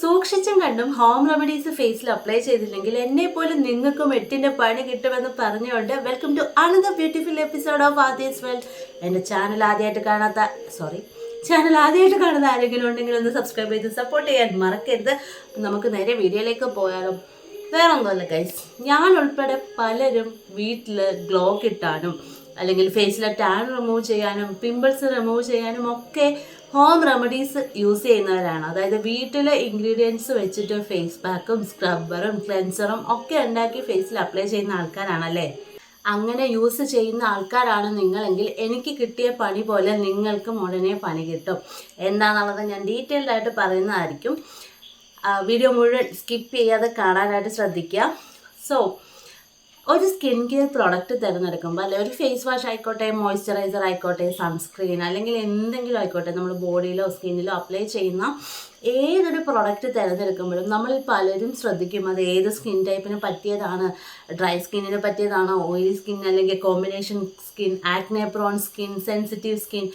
സൂക്ഷിച്ചും കണ്ടും home remedies ഫേസിൽ apply ചെയ്തില്ലെങ്കിൽ എന്നെ പോലും നിങ്ങൾക്കും എട്ടിന്റെ പണി കിട്ടുമെന്ന് പറഞ്ഞുകൊണ്ട് welcome to another beautiful episode of ആദ്യസ് well എന്റെ ചാനൽ ആദ്യമായിട്ട് കാണാത്ത സോറി ചാനൽ ആദ്യമായിട്ട് കാണുന്ന ആരെങ്കിലും ഉണ്ടെങ്കിൽ ഒന്ന് സബ്സ്ക്രൈബ് ചെയ്ത് സപ്പോർട്ട് ചെയ്യാൻ മറക്കരുത്. നമുക്ക് നേരെ വീഡിയോയിലേക്ക് പോയാലും. വേറെ ഒന്നുമല്ല ഗൈസ് ഞാൻ ഉൾപ്പെടെ പലരും വീട്ടിൽ ഗ്ലോ കിട്ടാനും അല്ലെങ്കിൽ ഫേസിലെ ടാൻ റിമൂവ് ചെയ്യാനും പിമ്പിൾസ് റിമൂവ് ചെയ്യാനും ഒക്കെ ഹോം റെമഡീസ് യൂസ് ചെയ്യുന്നവരാണ്. അതായത് വീട്ടിലെ ഇൻഗ്രീഡിയൻസ് വെച്ചിട്ട് ഫേസ് പാക്കും സ്ക്രബ്ബറും ക്ലെൻസറും ഒക്കെ ഉണ്ടാക്കി ഫേസിൽ അപ്ലൈ ചെയ്യുന്ന ആൾക്കാരാണല്ലേ അങ്ങനെ യൂസ് ചെയ്യുന്ന ആൾക്കാരാണ് നിങ്ങളെങ്കിൽ എനിക്ക് കിട്ടിയ പണി പോലെ നിങ്ങൾക്കും ഉടനെ പണി കിട്ടും. എന്താണെന്നുള്ളത് ഞാൻ ഡീറ്റെയിൽഡ് ആയിട്ട് പറയുന്നതായിരിക്കും. വീഡിയോ മുഴുവൻ സ്കിപ്പ് ചെയ്യാതെ കാണാനായിട്ട് ശ്രദ്ധിക്കുക. സോ ഒരു സ്കിൻ കെയർ പ്രോഡക്റ്റ് തിരഞ്ഞെടുക്കുമ്പോൾ അല്ലെങ്കിൽ ഒരു ഫേസ് വാഷ് ആയിക്കോട്ടെ മോയ്സ്ചറൈസർ ആയിക്കോട്ടെ സൺസ്ക്രീൻ അല്ലെങ്കിൽ എന്തെങ്കിലും ആയിക്കോട്ടെ നമ്മൾ ബോഡിയിലോ സ്കിന്നിലോ അപ്ലൈ ചെയ്യുന്ന ഏതൊരു പ്രോഡക്റ്റ് തിരഞ്ഞെടുക്കുമ്പോഴും നമ്മൾ പലരും ശ്രദ്ധിക്കും അത് ഏത് സ്കിൻ ടൈപ്പിന് പറ്റിയതാണ് ഡ്രൈ സ്കിന്നിന് പറ്റിയതാണ് ഓയിലി സ്കിൻ അല്ലെങ്കിൽ combination skin acne prone skin sensitive skin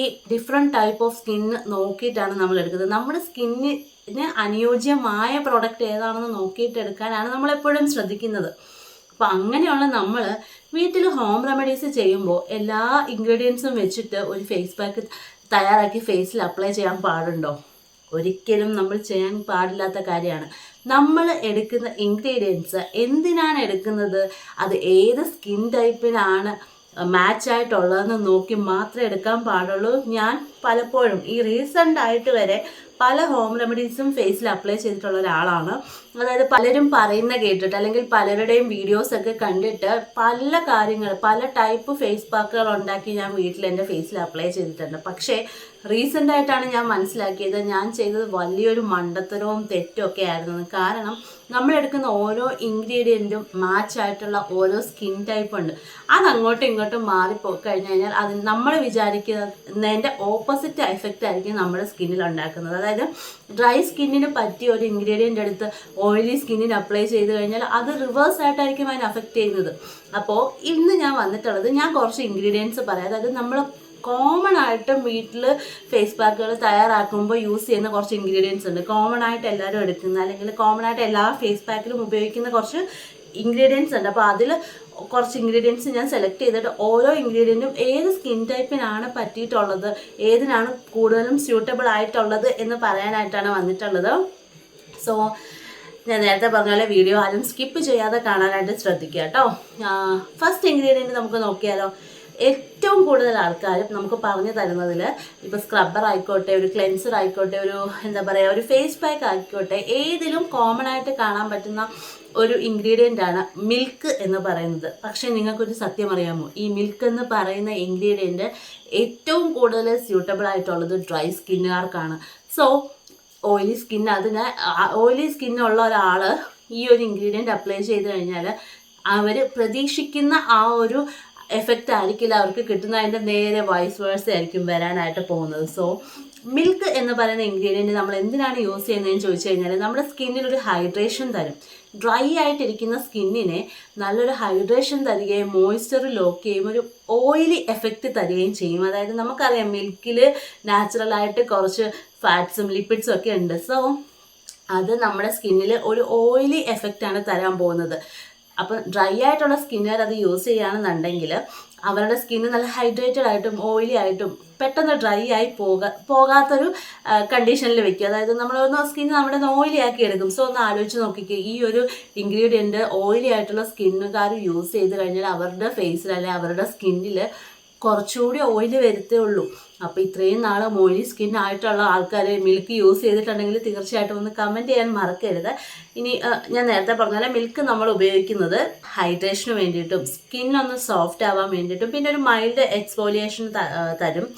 ഈ ഡിഫറെന്റ് ടൈപ്പ് ഓഫ് സ്കിൻ നോക്കിയിട്ടാണ് നമ്മൾ എടുക്കുന്നത്. നമ്മുടെ സ്കിന്നിന് അനുയോജ്യമായ പ്രോഡക്റ്റ് ഏതാണെന്ന് നോക്കിയിട്ട് എടുക്കാനാണ് നമ്മളെപ്പോഴും ശ്രദ്ധിക്കുന്നത്. അപ്പോൾ അങ്ങനെയുള്ള നമ്മൾ വീട്ടിൽ ഹോം റെമഡീസ് ചെയ്യുമ്പോൾ എല്ലാ ഇൻഗ്രീഡിയൻസും വെച്ചിട്ട് ഒരു ഫേസ് പാക്ക് തയ്യാറാക്കി ഫേസിൽ അപ്ലൈ ചെയ്യാൻ പാടുണ്ടോ? ഒരിക്കലും നമ്മൾ ചെയ്യാൻ പാടില്ലാത്ത കാര്യമാണ്. നമ്മൾ എടുക്കുന്ന ഇൻഗ്രീഡിയൻസ് എന്തിനാണ് എടുക്കുന്നത്? അത് ഏത് സ്കിൻ ടൈപ്പിനാണ് മാച്ച് ആയിട്ടുള്ളതെന്ന് നോക്കി മാത്രമേ എടുക്കാൻ പാടുള്ളൂ. ഞാൻ പലപ്പോഴും ഈ റീസെന്റ് ആയിട്ട് വരെ പല ഹോം റെമഡീസും ഫേസിൽ അപ്ലൈ ചെയ്തിട്ടുള്ള ഒരാളാണ്. അതായത് പലരും പറയുന്ന കേട്ടിട്ട് അല്ലെങ്കിൽ പലരുടെയും വീഡിയോസ് ഒക്കെ കണ്ടിട്ട് പല കാര്യങ്ങൾ പല ടൈപ്പ് ഫേസ് പാക്കുകൾ ഉണ്ടാക്കി ഞാൻ വീട്ടിൽ എന്റെ ഫേസിൽ അപ്ലൈ ചെയ്തിട്ടുണ്ട്. പക്ഷേ റീസെന്റ് ആയിട്ടാണ് ഞാൻ മനസ്സിലാക്കിയത്. ഞാൻ ചെയ്തത് വലിയൊരു മണ്ടത്തരവും തെറ്റും ഒക്കെ ആയിരുന്നു. കാരണം നമ്മൾ എടുക്കുന്ന ഓരോ ഇൻഗ്രീഡിയന്റും മാച്ച് ആയിട്ടുള്ള ഓരോ സ്കിൻ ടൈപ്പ് ഉണ്ട്. അത് അങ്ങോട്ടും ഇങ്ങോട്ടും മാറിപ്പോയി കഴിഞ്ഞു കഴിഞ്ഞാൽ അത് നമ്മൾ വിചാരിക്കുന്നതിന്റെ ഓപ്പോസിറ്റ് എഫക്റ്റ് ആയിരിക്കും നമ്മുടെ സ്കിന്നിൽ ഉണ്ടാക്കുന്നത്. അതായത് ഡ്രൈ സ്കിന്നിന് പറ്റിയ ഒരു ഇൻഗ്രീഡിയന്റ് എടുത്ത് ഓയിലി സ്കിന്നിന് അപ്ലൈ ചെയ്ത് കഴിഞ്ഞാൽ അത് റിവേഴ്സ് ആയിട്ടായിരിക്കും അതിനെ അഫക്റ്റ് ചെയ്യുന്നത്. അപ്പോൾ ഇന്ന് ഞാൻ വന്നിട്ടുള്ളത് ഞാൻ കുറച്ച് ഇൻഗ്രീഡിയൻസ് പറയാം. അതായത് നമ്മൾ കോമൺ ആയിട്ടും വീട്ടിൽ ഫേസ് പാക്കുകൾ തയ്യാറാക്കുമ്പോൾ യൂസ് ചെയ്യുന്ന കുറച്ച് ഇൻഗ്രീഡിയൻസ് ഉണ്ട്. കോമൺ ആയിട്ട് എല്ലാവരും എടുക്കുന്ന അല്ലെങ്കിൽ കോമൺ ആയിട്ട് എല്ലാ ഫേസ് പാക്കിലും ഉപയോഗിക്കുന്ന കുറച്ച് ഇൻഗ്രീഡിയൻസ് ഉണ്ട്. അപ്പോൾ അതിൽ കുറച്ച് ഇൻഗ്രീഡിയൻസ് ഞാൻ സെലക്ട് ചെയ്തിട്ട് ഓരോ ഇൻഗ്രീഡിയന്റും ഏത് സ്കിൻ ടൈപ്പിനാണ് പറ്റിയിട്ടുള്ളത് ഏതിനാണ് കൂടുതലും സ്യൂട്ടബിൾ ആയിട്ടുള്ളത് എന്ന് പറയാനായിട്ടാണ് വന്നിട്ടുള്ളത്. സോ ഞാൻ നേരത്തെ പറഞ്ഞ പോലെ വീഡിയോ ആരും സ്കിപ്പ് ചെയ്യാതെ കാണാനായിട്ട് ശ്രദ്ധിക്കുക കേട്ടോ. ഫസ്റ്റ് ഇൻഗ്രീഡിയന്റ് നമുക്ക് നോക്കിയാലോ. ഏറ്റവും കൂടുതൽ ആൾക്കാരും നമുക്ക് പറഞ്ഞു തരുന്നതിൽ ഇപ്പോൾ സ്ക്രബ്ബർ ആയിക്കോട്ടെ ഒരു ക്ലെൻസർ ആയിക്കോട്ടെ ഒരു എന്താ പറയുക ഒരു ഫേസ് പാക്ക് ആയിക്കോട്ടെ ഏതിലും കോമൺ ആയിട്ട് കാണാൻ പറ്റുന്ന ഒരു ഇൻഗ്രീഡിയന്റ് ആണ് മിൽക്ക് എന്ന് പറയുന്നത്. പക്ഷേ നിങ്ങൾക്കൊരു സത്യം അറിയാമോ? ഈ മിൽക്ക് എന്ന് പറയുന്ന ഇൻഗ്രീഡിയന്റ് ഏറ്റവും കൂടുതൽ സ്യൂട്ടബിൾ ആയിട്ടുള്ളത് ഡ്രൈ സ്കിന്നുകാർക്കാണ് സോ ഓയിലി സ്കിൻ അതിന് ഓയിലി സ്കിന്നുള്ള ഒരാൾ ഈ ഒരു ഇൻഗ്രീഡിയന്റ് അപ്ലൈ ചെയ്ത് കഴിഞ്ഞാൽ അവർ പ്രതീക്ഷിക്കുന്ന ആ ഒരു എഫക്റ്റ് ആയിരിക്കില്ല. അവർക്ക് കിട്ടുന്ന അതിന്റെ നേരെ വൈസ് വേഴ്സ് ആയിരിക്കും വരാനായിട്ട് പോകുന്നത്. സോ മിൽക്ക് എന്ന് പറയുന്ന ഇൻഗ്രീഡിയന്റ് നമ്മൾ എന്തിനാണ് യൂസ് ചെയ്യുന്നതെന്ന് ചോദിച്ചു കഴിഞ്ഞാൽ നമ്മുടെ സ്കിന്നിന് ഒരു ഹൈഡ്രേഷൻ തരും. ഡ്രൈ ആയിട്ടിരിക്കുന്ന സ്കിന്നിനെ നല്ലൊരു ഹൈഡ്രേഷൻ തരികയും മോയ്സ്ചർ ലോക്ക് ചെയ്യുകയും ഒരു ഓയിലി എഫക്റ്റ് തരികയും ചെയ്യും. അതായത് നമുക്കറിയാം മിൽക്കിൽ നാച്ചുറലായിട്ട് കുറച്ച് ഫാറ്റ്സും ലിപ്പിഡ്സും ഒക്കെ ഉണ്ട്. സോ അത് നമ്മുടെ സ്കിന്നിൽ ഒരു ഓയിലി എഫക്റ്റാണ് തരാൻ പോകുന്നത്. അപ്പം ഡ്രൈ ആയിട്ടുള്ള സ്കിന്നുകാർ അത് യൂസ് ചെയ്യുകയാണെന്നുണ്ടെങ്കിൽ അവരുടെ സ്കിന്ന് നല്ല ഹൈഡ്രേറ്റഡ് ആയിട്ടും ഓയിലി ആയിട്ടും പെട്ടെന്ന് ഡ്രൈ ആയി പോക പോകാത്തൊരു കണ്ടീഷനിൽ വെക്കുക. അതായത് നമ്മളൊന്ന് സ്കിന്ന് നമ്മുടെ ഓയിലി ആക്കി എടുക്കും. സോ ഒന്ന് ആലോചിച്ച് നോക്കിക്കുക ഈ ഒരു ഇൻഗ്രീഡിയന്റ് ഓയിലി ആയിട്ടുള്ള സ്കിന്നുകാർ യൂസ് ചെയ്ത് കഴിഞ്ഞാൽ അവരുടെ ഫേസിൽ അല്ലെങ്കിൽ അവരുടെ സ്കിന്നിൽ കുറച്ചുകൂടി ഓയിൽ വരത്തേ ഉള്ളൂ. അപ്പോൾ ഇത്രയും നാൾ ഓയിലി സ്കിൻ ആയിട്ടുള്ള ആൾക്കാർ മിൽക്ക് യൂസ് ചെയ്തിട്ടുണ്ടെങ്കിൽ തീർച്ചയായിട്ടും ഒന്ന് കമന്റ് ചെയ്യാൻ മറക്കരുത്. ഇനി ഞാൻ നേരത്തെ പറഞ്ഞ മിൽക്ക് നമ്മൾ ഉപയോഗിക്കുന്നത് ഹൈഡ്രേഷന് വേണ്ടിയിട്ടും സ്കിൻ ഒന്ന് സോഫ്റ്റ് ആവാൻ വേണ്ടിയിട്ടും പിന്നെ ഒരു മൈൽഡ് എക്സ്പോലിയേഷൻ തരും.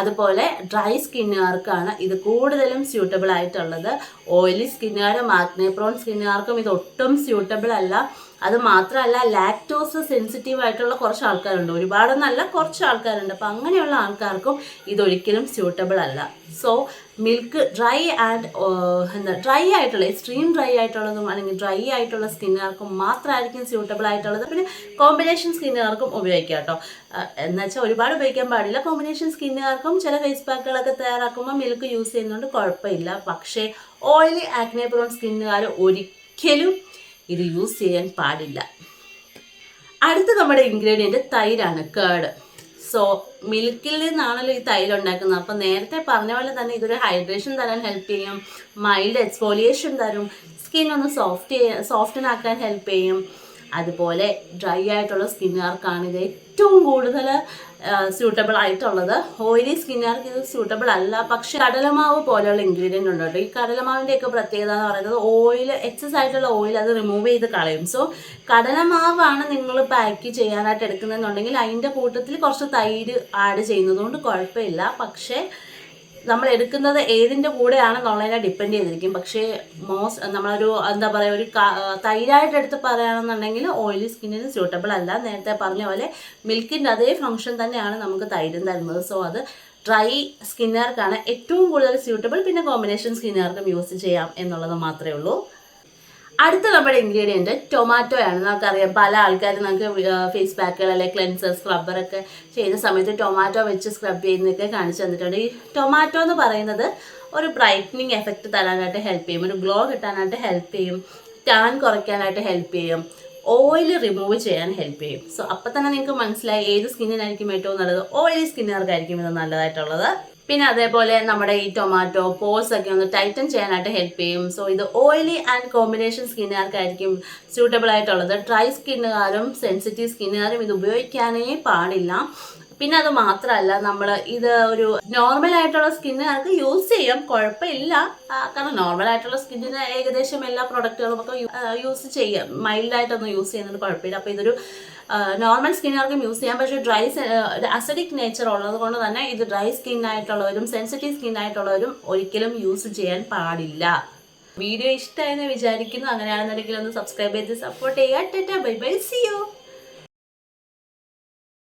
അതുപോലെ ഡ്രൈ സ്കിന്നുകാർക്കാണ് ഇത് കൂടുതലും സ്യൂട്ടബിൾ ആയിട്ടുള്ളത്. ഓയിലി സ്കിന്നുകാരും മാഗ്നേപ്രോൺ സ്കിന്നുകാർക്കും ഇത് ഒട്ടും സ്യൂട്ടബിൾ അല്ല. അത് മാത്രമല്ല ലാക്ടോസ് സെൻസിറ്റീവ് ആയിട്ടുള്ള കുറച്ച് ആൾക്കാരുണ്ട്. ഒരുപാട് നല്ല കുറച്ച് ആൾക്കാരുണ്ട്. അപ്പോൾ അങ്ങനെയുള്ള ആൾക്കാർക്കും ഇതൊരിക്കലും സ്യൂട്ടബിൾ അല്ല. സോ മിൽക്ക് ഡ്രൈ ആൻഡ് എന്താ ഡ്രൈ ആയിട്ടുള്ള എക്സ്ട്രീം ഡ്രൈ ആയിട്ടുള്ളതും അല്ലെങ്കിൽ ഡ്രൈ ആയിട്ടുള്ള സ്കിന്നുകാർക്കും മാത്രമായിരിക്കും സ്യൂട്ടബിൾ ആയിട്ടുള്ളത്. പിന്നെ കോമ്പിനേഷൻ സ്കിന്നുകാർക്കും ഉപയോഗിക്കാം കേട്ടോ. എന്നുവെച്ചാൽ ഒരുപാട് ഉപയോഗിക്കാൻ പാടില്ല. കോമ്പിനേഷൻ സ്കിന്നുകാർക്കും ചില ഫേസ് പാക്കുകളൊക്കെ തയ്യാറാക്കുമ്പോൾ മിൽക്ക് യൂസ് ചെയ്യുന്നതുകൊണ്ട് കുഴപ്പമില്ല. പക്ഷേ ഓയിലി ആക്നെ പ്രോൺ സ്കിന്നുകാർ ഒരിക്കലും ഇത് യൂസ് ചെയ്യാൻ പാടില്ല. അടുത്ത നമ്മുടെ ഇൻഗ്രീഡിയന്റ് തൈരാണ് കേട് സോ മിൽക്കിൽ നിന്നാണല്ലോ ഈ തൈര് ഉണ്ടാക്കുന്നത്. അപ്പോൾ നേരത്തെ പറഞ്ഞ പോലെ തന്നെ ഇതൊരു ഹൈഡ്രേഷൻ തരാൻ ഹെൽപ്പ് ചെയ്യും. മൈൽഡ് എക്സ്ഫോലിയേഷൻ തരും. സ്കിൻ ഒന്ന് സോഫ്റ്റ് സോഫ്റ്റൻ ആക്കാൻ ഹെൽപ്പ് ചെയ്യും. അതുപോലെ ഡ്രൈ ആയിട്ടുള്ള സ്കിന്നുകാർക്കാണ് ഇത് ഏറ്റവും കൂടുതൽ സ്യൂട്ടബിൾ ആയിട്ടുള്ളത്. ഓയിലി സ്കിന്നുകാർക്ക് ഇത് സ്യൂട്ടബിൾ അല്ല. പക്ഷെ കടലമാവ് പോലെയുള്ള ഇൻഗ്രീഡിയന്റ് ഉണ്ട് കേട്ടോ. ഈ കടലമാവിന്റെയൊക്കെ പ്രത്യേകത എന്ന് പറയുന്നത് ഓയിൽ എക്സസ് ആയിട്ടുള്ള ഓയിൽ അത് റിമൂവ് ചെയ്ത് കളയും. സോ കടലമാവാണ് നിങ്ങൾ പാക്ക് ചെയ്യാനായിട്ട് എടുക്കുന്നതെന്നുണ്ടെങ്കിൽ അതിന്റെ കൂട്ടത്തിൽ കുറച്ച് തൈര് ആഡ് ചെയ്യുന്നതുകൊണ്ട് കുഴപ്പമില്ല. പക്ഷേ നമ്മൾ എടുക്കുന്നത് ഏതിന്റെ കൂടെയാണെന്നുള്ളതിനെ ഡിപ്പെൻഡ് ചെയ്തിരിക്കും. പക്ഷേ മോസ് നമ്മളൊരു എന്താ പറയുക ഒരു തൈരായിട്ട് എടുത്ത് പറയുകയാണെന്നുണ്ടെങ്കിൽ ഓയിലി സ്കിന്നിന് സ്യൂട്ടബിൾ അല്ല. നേരത്തെ പറഞ്ഞ പോലെ മിൽക്കിന്റെ അതേ ഫങ്ഷൻ തന്നെയാണ് നമുക്ക് തൈരും തരുന്നത്. സോ അത് ഡ്രൈ സ്കിന്നുകാർക്കാണ് ഏറ്റവും കൂടുതൽ സ്യൂട്ടബിൾ പിന്നെ കോമ്പിനേഷൻ സ്കിന്നുകാർക്കും യൂസ് ചെയ്യാം എന്നുള്ളത് മാത്രമേ ഉള്ളൂ. അടുത്ത നമ്മുടെ ഇൻഗ്രീഡിയന്റ് ടൊമാറ്റോ ആണ്. നമുക്കറിയാം പല ആൾക്കാരും നമുക്ക് ഫേസ് പാക്കുകൾ അല്ലെങ്കിൽ ക്ലെൻസർ സ്ക്രബ്ബറൊക്കെ ചെയ്യുന്ന സമയത്ത് ടൊമാറ്റോ വെച്ച് സ്ക്രബ് ചെയ്യുന്നതൊക്കെ കാണിച്ചു തന്നിട്ടുണ്ട്. ഈ ടൊമാറ്റോ എന്ന് പറയുന്നത് ഒരു ബ്രൈറ്റനിങ് എഫക്റ്റ് തരാനായിട്ട് ഹെൽപ്പ് ചെയ്യും. ഒരു ഗ്ലോ കിട്ടാനായിട്ട് ഹെൽപ്പ് ചെയ്യും. ടാൻ കുറയ്ക്കാനായിട്ട് ഹെൽപ്പ് ചെയ്യും. ഓയിൽ റിമൂവ് ചെയ്യാൻ ഹെൽപ്പ് ചെയ്യും. സോ അപ്പം തന്നെ നിങ്ങൾക്ക് മനസ്സിലായി ഏത് സ്കിന്നിനായിരിക്കും ഏറ്റവും നല്ലത്? ഓയിലി സ്കിന്നുകാർക്കായിരിക്കും ഇത് നല്ലതായിട്ടുള്ളത്. പിന്നെ അതേപോലെ നമ്മുടെ ഈ ടൊമാറ്റോ പോസ് ഒക്കെ ഒന്ന് ടൈറ്റൻ ചെയ്യാനായിട്ട് ഹെൽപ്പ് ചെയ്യും. സോ ഇത് ഓയിലി ആൻഡ് കോമ്പിനേഷൻ സ്കിന്നുകാർക്കായിരിക്കും സ്യൂട്ടബിൾ ആയിട്ടുള്ളത്. ഡ്രൈ സ്കിന്നുകാരും സെൻസിറ്റീവ് സ്കിന്നുകാരും ഇത് ഉപയോഗിക്കാനേ പാടില്ല. പിന്നെ അത് മാത്രമല്ല നമ്മൾ ഇത് ഒരു നോർമൽ ആയിട്ടുള്ള സ്കിന്നുകാർക്ക് യൂസ് ചെയ്യാം. കുഴപ്പമില്ല. കാരണം നോർമൽ ആയിട്ടുള്ള സ്കിന്നിന് ഏകദേശം എല്ലാ പ്രൊഡക്റ്റുകളും ഒക്കെ യൂസ് ചെയ്യാം. മൈൽഡായിട്ടൊന്നും യൂസ് ചെയ്യുന്നത് കുഴപ്പമില്ല. അപ്പോൾ ഇതൊരു നോർമൽ സ്കിന്നുകാർക്കും യൂസ് ചെയ്യാം പക്ഷേ ഡ്രൈ അസിഡിക് നേച്ചർ ഉള്ളത് കൊണ്ട് തന്നെ ഇത് ഡ്രൈ സ്കിൻ ആയിട്ടുള്ളവരും സെൻസിറ്റീവ് സ്കിൻ ആയിട്ടുള്ളവരും ഒരിക്കലും യൂസ് ചെയ്യാൻ പാടില്ല. വീഡിയോ ഇഷ്ടമായെന്ന് വിചാരിക്കുന്നു. അങ്ങനെയാണെന്നുണ്ടെങ്കിൽ ഒന്ന് സബ്സ്ക്രൈബ് ചെയ്ത് സപ്പോർട്ട് ചെയ്യുക. Tata bye bye. See you